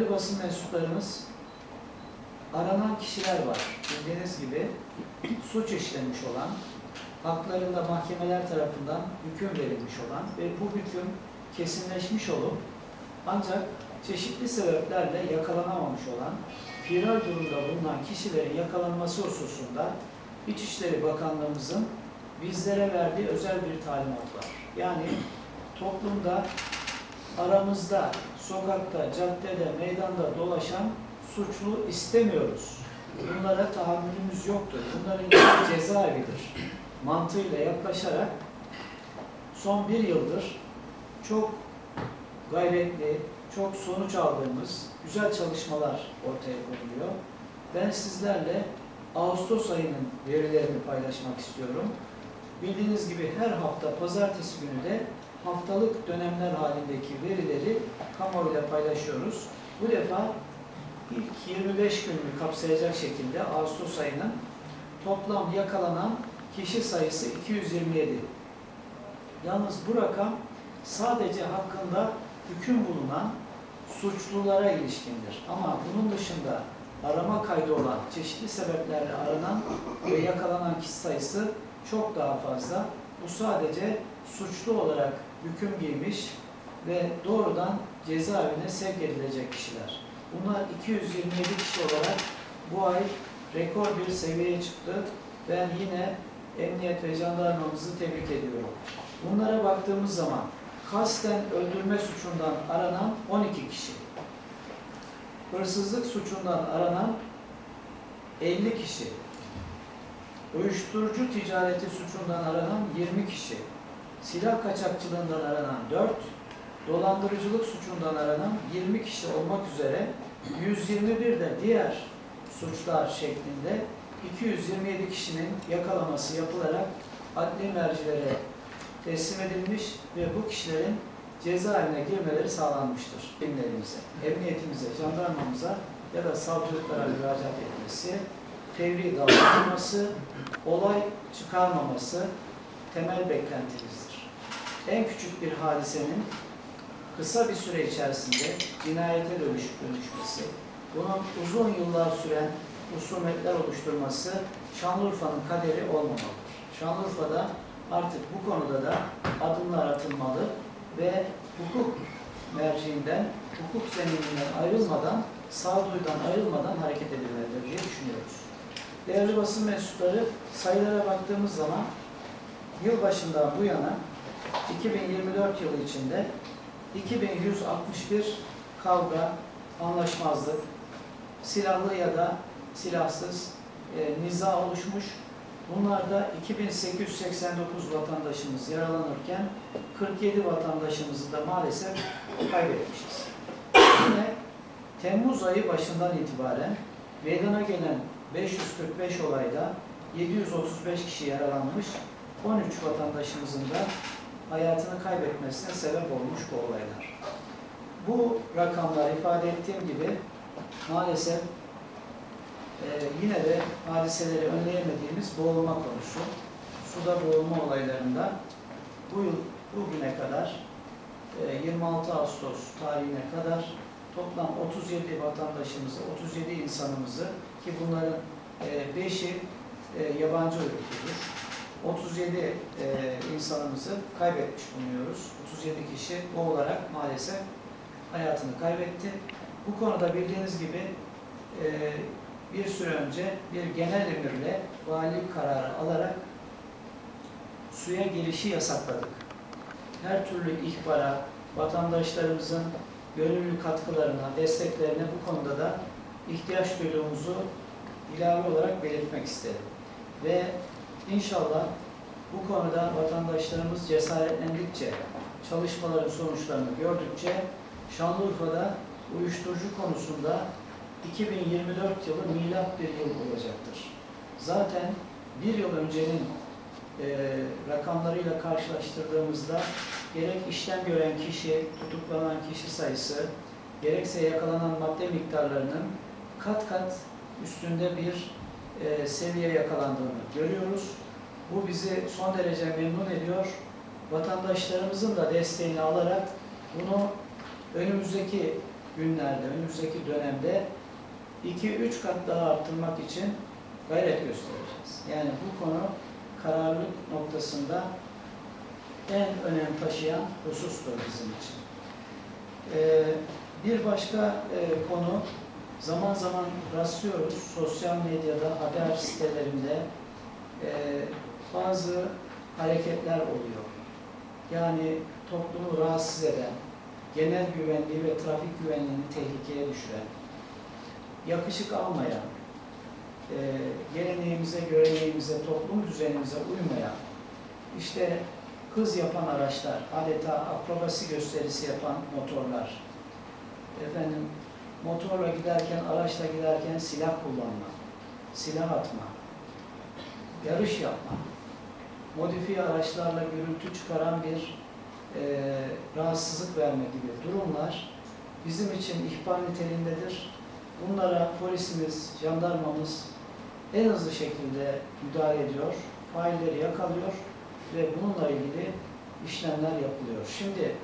Değerli basın mensuplarımız, aranan kişiler var. Bildiğiniz gibi suç işlemiş olan, haklarında mahkemeler tarafından hüküm verilmiş olan ve bu hüküm kesinleşmiş olup ancak çeşitli sebeplerle yakalanamamış olan, firar durumda bulunan kişilerin yakalanması hususunda İçişleri Bakanlığımızın bizlere verdiği özel bir talimat var. Yani toplumda aramızda, sokakta, caddede, meydanda dolaşan suçlu istemiyoruz. Bunlara tahammülümüz yoktur. Bunların cezaevidir. Mantığıyla yaklaşarak son bir yıldır çok gayretli, çok sonuç aldığımız güzel çalışmalar ortaya konuluyor. Ben sizlerle Ağustos ayının verilerini paylaşmak istiyorum. Bildiğiniz gibi her hafta pazartesi günü de haftalık dönemler halindeki verileri kamuoyuyla paylaşıyoruz. Bu defa ilk 25 gününü kapsayacak şekilde Ağustos ayının toplam yakalanan kişi sayısı 227. Yalnız bu rakam sadece hakkında hüküm bulunan suçlulara ilişkindir. Ama bunun dışında arama kaydı olan, çeşitli sebeplerle aranan ve yakalanan kişi sayısı çok daha fazla. Bu sadece suçlu olarak hüküm giymiş ve doğrudan cezaevine sevk edilecek kişiler. Bunlar 227 kişi olarak bu ay rekor bir seviyeye çıktı. Ben yine emniyet ve jandarmamızı tebrik ediyorum. Bunlara baktığımız zaman kasten öldürme suçundan aranan 12 kişi, hırsızlık suçundan aranan 50 kişi, uyuşturucu ticareti suçundan aranan 20 kişi, silah kaçakçılığından aranan 4, dolandırıcılık suçundan aranan 20 kişi olmak üzere 121 de diğer suçlar şeklinde 227 kişinin yakalaması yapılarak adli mercilere teslim edilmiş ve bu kişilerin cezaevine girmeleri sağlanmıştır. Birimlerimize, emniyetimize, jandarmamıza ya da savcılıklara müracaat etmesi, fevri davranılması, olay çıkarmaması temel beklentimizdir. En küçük bir hadisenin kısa bir süre içerisinde cinayete dönüşüp dönüşmesi, bunun uzun yıllar süren husumetler oluşturması Şanlıurfa'nın kaderi olmamalıdır. Şanlıurfa'da artık bu konuda da adımlar atılmalı ve hukuk merciinden, hukuk zemininden ayrılmadan, sağduyudan ayrılmadan hareket edilmelidir diye düşünüyoruz. Değerli basın mensupları sayılara baktığımız zaman yılbaşından bu yana 2024 yılı içinde 2161 kavga, anlaşmazlık, silahlı ya da silahsız e, niza oluşmuş. Bunlarda 2889 vatandaşımız yaralanırken 47 vatandaşımızı da maalesef kaybetmişiz. Yine Temmuz ayı başından itibaren meydana gelen 545 olayda 735 kişi yaralanmış, 13 vatandaşımızın da hayatını kaybetmesine sebep olmuş bu olaylar. Bu rakamlar ifade ettiğim gibi maalesef e, yine de hadiseleri önleyemediğimiz boğulma konusu. Suda boğulma olaylarında bu yıl bugüne kadar e, 26 Ağustos tarihine kadar toplam 37 vatandaşımızı, 37 insanımızı ki bunların 5'i yabancı uyrukludur. 37 e, insanımızı kaybetmiş bulunuyoruz. 37 kişi boğularak maalesef hayatını kaybetti. Bu konuda bildiğiniz gibi e, bir süre önce bir genel emirle valilik kararı alarak suya girişi yasakladık. Her türlü ihbara, vatandaşlarımızın gönüllü katkılarına, desteklerine bu konuda da ihtiyaç duyduğumuzu ilave olarak belirtmek isterim. Ve inşallah bu konuda vatandaşlarımız cesaretlendikçe, çalışmaların sonuçlarını gördükçe Şanlıurfa'da uyuşturucu konusunda 2024 yılı milat bir yıl olacaktır. Zaten bir yıl öncenin e, rakamlarıyla karşılaştırdığımızda gerek işlem gören kişi, tutuklanan kişi sayısı, gerekse yakalanan madde miktarlarının kat kat üstünde bir e, seviye yakalandığını görüyoruz. Bu bizi son derece memnun ediyor. Vatandaşlarımızın da desteğini alarak bunu önümüzdeki günlerde, önümüzdeki dönemde 2-3 kat daha arttırmak için gayret göstereceğiz. Yani bu konu kararlılık noktasında en önem taşıyan husustur bizim için. Ee, bir başka e, konu zaman zaman rastlıyoruz sosyal medyada, haber sitelerinde e, bazı hareketler oluyor. Yani toplumu rahatsız eden, genel güvenliği ve trafik güvenliğini tehlikeye düşüren, yakışık almayan, e, geleneğimize, göreneğimize, toplum düzenimize uymayan, işte hız yapan araçlar, adeta akrobasi gösterisi yapan motorlar, efendim motorla giderken, araçla giderken silah kullanma, silah atma, yarış yapma, modifiye araçlarla gürültü çıkaran bir e, rahatsızlık verme gibi durumlar bizim için ihbar niteliğindedir. Bunlara polisimiz, jandarmamız en hızlı şekilde müdahale ediyor, failleri yakalıyor ve bununla ilgili işlemler yapılıyor. Şimdi